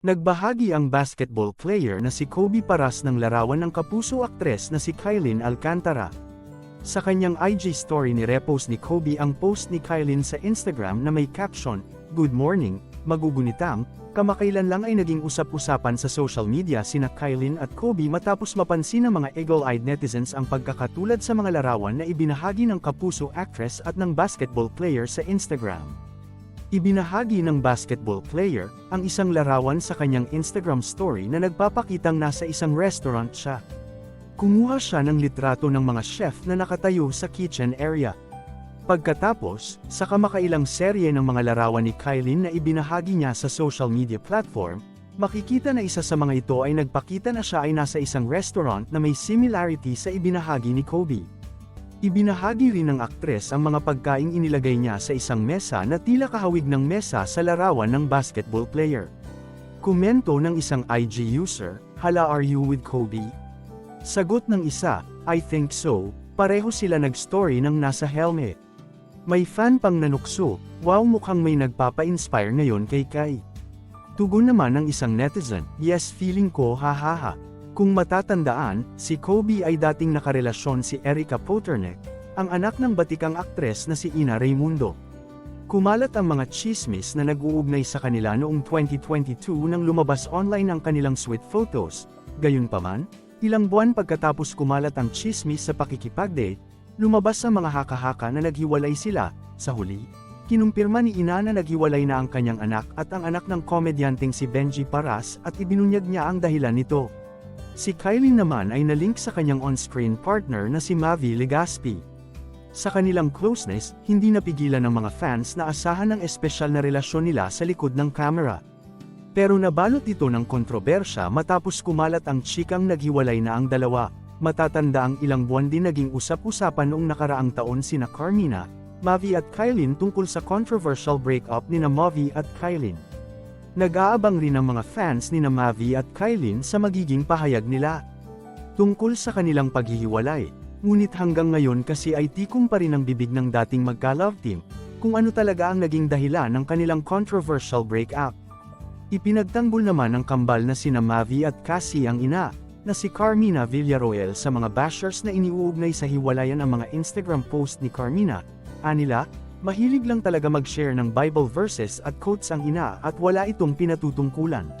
Nagbahagi ang basketball player na si Kobe Paras ng larawan ng kapuso aktres na si Kylin Alcantara. Sa kanyang IG story ni repost ni Kobe ang post ni Kylin sa Instagram na may caption, Good morning, magugunitang, kamakailan lang ay naging usap-usapan sa social media sina Kylin at Kobe matapos mapansin ng mga eagle-eyed netizens ang pagkakatulad sa mga larawan na ibinahagi ng kapuso actress at ng basketball player sa Instagram. Ibinahagi ng basketball player ang isang larawan sa kanyang Instagram story na nagpapakitang nasa isang restaurant siya. Kumuha siya ng litrato ng mga chef na nakatayo sa kitchen area. Pagkatapos, sa kamakailang serye ng mga larawan ni Kylin na ibinahagi niya sa social media platform, makikita na isa sa mga ito ay nagpakita na siya ay nasa isang restaurant na may similarity sa ibinahagi ni Kobe. Ibinahagi rin ng aktres ang mga pagkaing inilagay niya sa isang mesa na tila kahawig ng mesa sa larawan ng basketball player. Komento ng isang IG user, Hala are you with Kobe? Sagot ng isa, I think so, pareho sila nag-story ng nasa helmet. May fan pang nanukso, wow mukhang may nagpapa-inspire ngayon kay Kai. Tugon naman ng isang netizen, yes feeling ko hahaha. Kung matatandaan, si Kobe ay dating nakarelasyon si Erica Poternek, ang anak ng batikang aktres na si Ina Raimundo. Kumalat ang mga chismis na nag-uugnay sa kanila noong 2022 nang lumabas online ang kanilang sweet photos. Gayunpaman, ilang buwan pagkatapos kumalat ang chismis sa pakikipag-date, lumabas ang mga haka-haka na naghiwalay sila, sa huli. Kinumpirma ni Ina na naghiwalay na ang kanyang anak at ang anak ng komedyanteng si Benji Paras at ibinunyag niya ang dahilan nito. Si Kylie naman ay nalink sa kanyang on-screen partner na si Mavi Legaspi. Sa kanilang closeness, hindi napigilan ng mga fans na asahan ng espesyal na relasyon nila sa likod ng camera. Pero nabalot ito ng kontrobersya matapos kumalat ang chikang naghiwalay na ang dalawa. Matatanda ang ilang buwan din naging usap-usapan noong nakaraang taon sina Carmina, Mavi at Kylin tungkol sa controversial breakup ni na Mavi at Kylin. Nag-aabang rin ang mga fans ni na Mavi at Kylin sa magiging pahayag nila. Tungkol sa kanilang paghihiwalay, ngunit hanggang ngayon kasi ay tikong pa rin ang bibig ng dating magka-love team, kung ano talaga ang naging dahilan ng kanilang controversial breakup. Ipinagtanggol naman ng kambal na sina Mavi at Cassie ang ina, na si Carmina Villaroel sa mga bashers na iniuugnay sa hiwalayan ang mga Instagram post ni Carmina, anila, Mahilig lang talaga mag-share ng Bible verses at quotes ang ina at wala itong pinatutungkulan.